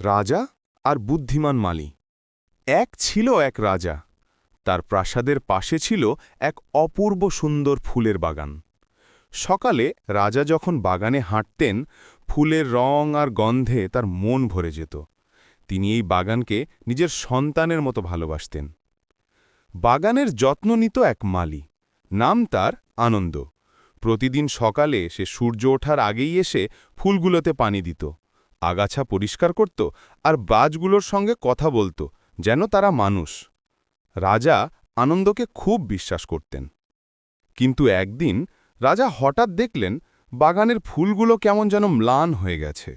রাজা আর বুদ্ধিমান মালি। এক ছিল এক রাজা, তার প্রাসাদের পাশে ছিল এক অপূর্ব সুন্দর ফুলের বাগান। সকালে রাজা যখন বাগানে হাঁটতেন, ফুলের রং আর গন্ধে তার মন ভরে যেত। তিনি এই বাগানকে নিজের সন্তানের মতো ভালোবাসতেন। বাগানের যত্ন নিত এক মালি, নাম তার আনন্দ। প্রতিদিন সকালে সে সূর্য ওঠার আগেই এসে ফুলগুলোতে পানি দিত। আগাছা পরিষ্কার করত আর বাজগুলোর সঙ্গে কথা বলত, যেন তারা মানুষ। রাজা আনন্দকে খুব বিশ্বাস করতেন। কিন্তু একদিন রাজা হঠাৎ দেখলেন বাগানের ফুলগুলো কেমন যেন ম্লান হয়ে গেছে।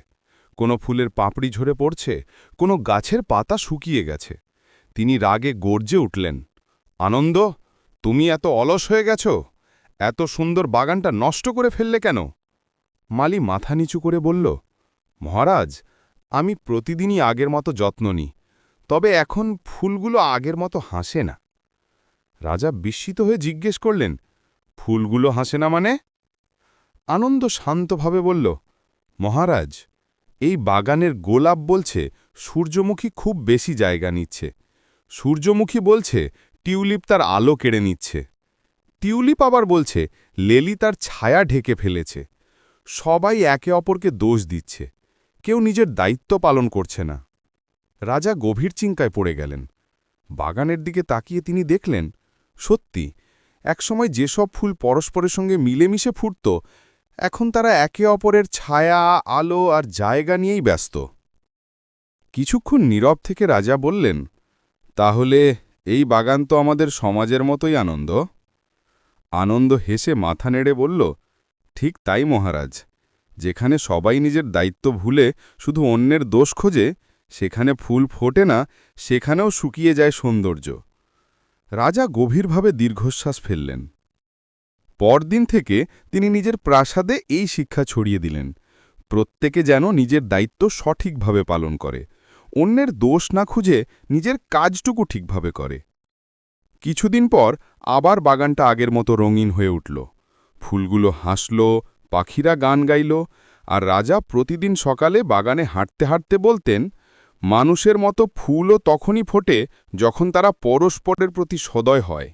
কোনো ফুলের পাপড়ি ঝরে পড়ছে, কোনো গাছের পাতা শুকিয়ে গেছে। তিনি রাগে গর্জে উঠলেন, আনন্দ, তুমি এত অলস হয়ে গেছ? এত সুন্দর বাগানটা নষ্ট করে ফেললে কেন? মালি মাথা নিচু করে বলল মহারাজ, আমি প্রতিদিনই আগের মতো যত্ন নিই, তবে এখন ফুলগুলো আগের মতো হাসে না। রাজা বিস্মিত হয়ে জিজ্ঞেস করলেন, ফুলগুলো হাসে না মানে? আনন্দ শান্তভাবে বলল, মহারাজ, এই বাগানের গোলাপ বলছে সূর্যমুখী খুব বেশি জায়গা নিচ্ছে। সূর্যমুখী বলছে টিউলিপ তার আলো কেড়ে নিচ্ছে। টিউলিপ আবার বলছে লেলি তার ছায়া ঢেকে ফেলেছে। সবাই একে অপরকে দোষ দিচ্ছে। কেউ নিজের দায়িত্ব পালন করছে না। রাজা গভীর চিঙ্কায় পড়ে গেলেন। বাগানের দিকে তাকিয়ে তিনি দেখলেন, সত্যি, একসময় যেসব ফুল পরস্পরের সঙ্গে মিলেমিশে ফুটত, এখন তারা একে অপরের ছায়া, আলো আর জায়গা নিয়েই ব্যস্ত। কিছুক্ষণ নীরব থেকে রাজা বললেন, তাহলে এই বাগান তো আমাদের সমাজের মতোই আনন্দ? আনন্দ হেসে মাথা নেড়ে বলল, ঠিক তাই মহারাজ। যেখানে সবাই নিজের দায়িত্ব ভুলে শুধু অন্যের দোষ খোঁজে, সেখানে ফুল ফোটে না, সেখানেও শুকিয়ে যায় সৌন্দর্য। রাজা গভীরভাবে দীর্ঘশ্বাস ফেললেন। পরদিন থেকে তিনি নিজের প্রাসাদে এই শিক্ষা ছড়িয়ে দিলেন, প্রত্যেকে যেন নিজের দায়িত্ব সঠিকভাবে পালন করে, অন্যের দোষ না খুঁজে নিজের কাজটুকু ঠিকভাবে করে। কিছুদিন পর আবার বাগানটা আগের মতো রঙিন হয়ে উঠল। ফুলগুলো হাসল পাখিরা গান গাইল, আর রাজা প্রতিদিন সকালে বাগানে হাঁটতে হাঁটতে বলতেন, মানুষের মতো ফুলও তখনই ফোটে যখন তারা পরস্পরের প্রতি সদয় হয়।